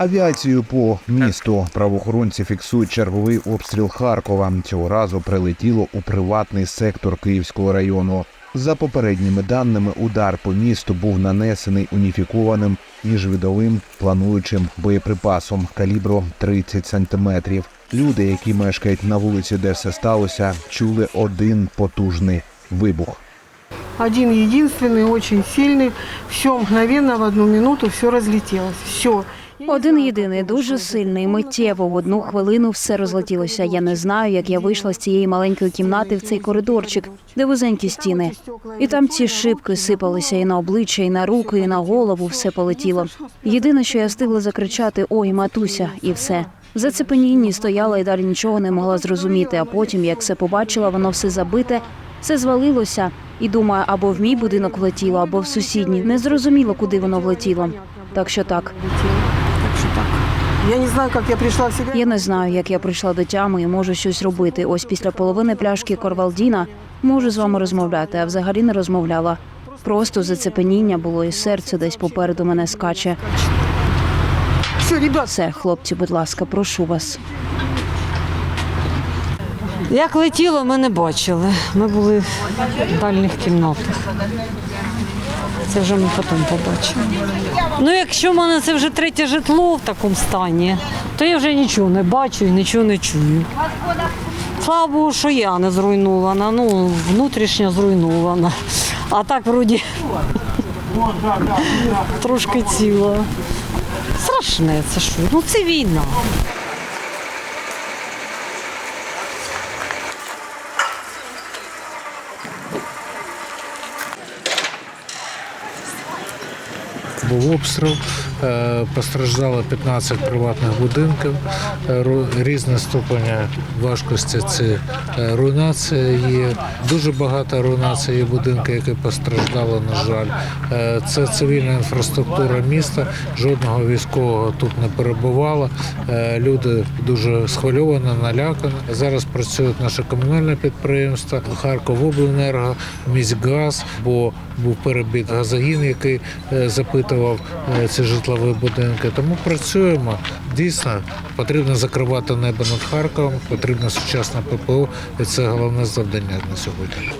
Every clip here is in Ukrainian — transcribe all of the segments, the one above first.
Авіацією по місту правоохоронці фіксують черговий обстріл Харкова. Цього разу прилетіло у приватний сектор Київського району. За попередніми даними, удар по місту був нанесений уніфікованим міжвідовим плануючим боєприпасом калібру 30 сантиметрів. Люди, які мешкають на вулиці, де все сталося, чули один потужний вибух. Один единственный, очень сильный. Все мгновенно в одну минуту все разлетелось. Все. Один єдиний, дуже сильний, миттєво в одну хвилину все розлетілося. Я не знаю, як я вийшла з цієї маленької кімнати в цей коридорчик, де вузенькі стіни. І там ці шибки сипалися і на обличчя, і на руки, і на голову все полетіло. Єдине, що я встигла закричати Ой, матуся, і все. В зацепенінні стояла і далі нічого не могла зрозуміти. А потім, як все побачила, воно все забите, все звалилося. І думаю, або в мій будинок влетіло, або в сусідній. Не зрозуміло, куди воно влетіло. Так що так. Так так. Я не знаю, як я прийшла в себе. Я не знаю, як я прийшла до тями і можу щось робити. Ось після половини пляшки Корвалдіна можу з вами розмовляти, а взагалі не розмовляла. Просто зацепеніння було і серце десь попереду мене скаче. Все, ребят, Все, хлопці, будь ласка, прошу вас. Як летіло, ми не бачили. Ми були в дальніх кімнатах. Це вже ми потім побачили. Ну, якщо в мене це вже третє житло в такому стані, то я вже нічого не бачу і нічого не чую. Слава Богу, що я не зруйнована, ну, внутрішньо зруйнована. А так вроді трошки ціла. Страшне це що? Ну це війна. Був обстріл, е, постраждало 15 приватних будинків, е, різні ступені важкості це руйнація є. Дуже багато руйнації є будинки, які постраждали, на жаль. Е, Це цивільна інфраструктура міста, жодного військового тут не перебувало. Люди дуже схвильовані, налякані. Зараз працюють наше комунальне підприємство, Харковобленерго, міськгаз, бо був перебіт газогін, який е, запитував е, ці житлові будинки. Тому працюємо. Дійсно, потрібно закривати небо над Харковом, потрібно сучасне ППО, і це головне завдання на сьогодні.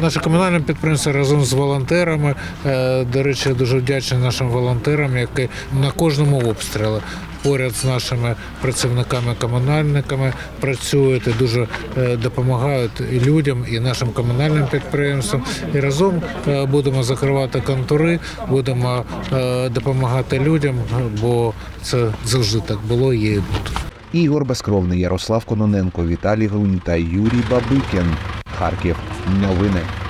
Наше комунальне підприємство разом з волонтерами. е, До речі, дуже вдячний нашим волонтерам, які на кожному обстрілі поряд з нашими працівниками комунальниками працюють і дуже е, допомагають і людям, і нашим комунальним підприємствам. І разом е, будемо закривати контури, будемо допомагати людям, бо це завжди так було, і буде. Ігор Безкровний, Ярослав Кононенко, Віталій Грунь та Юрій Бабикін. Харків. no women.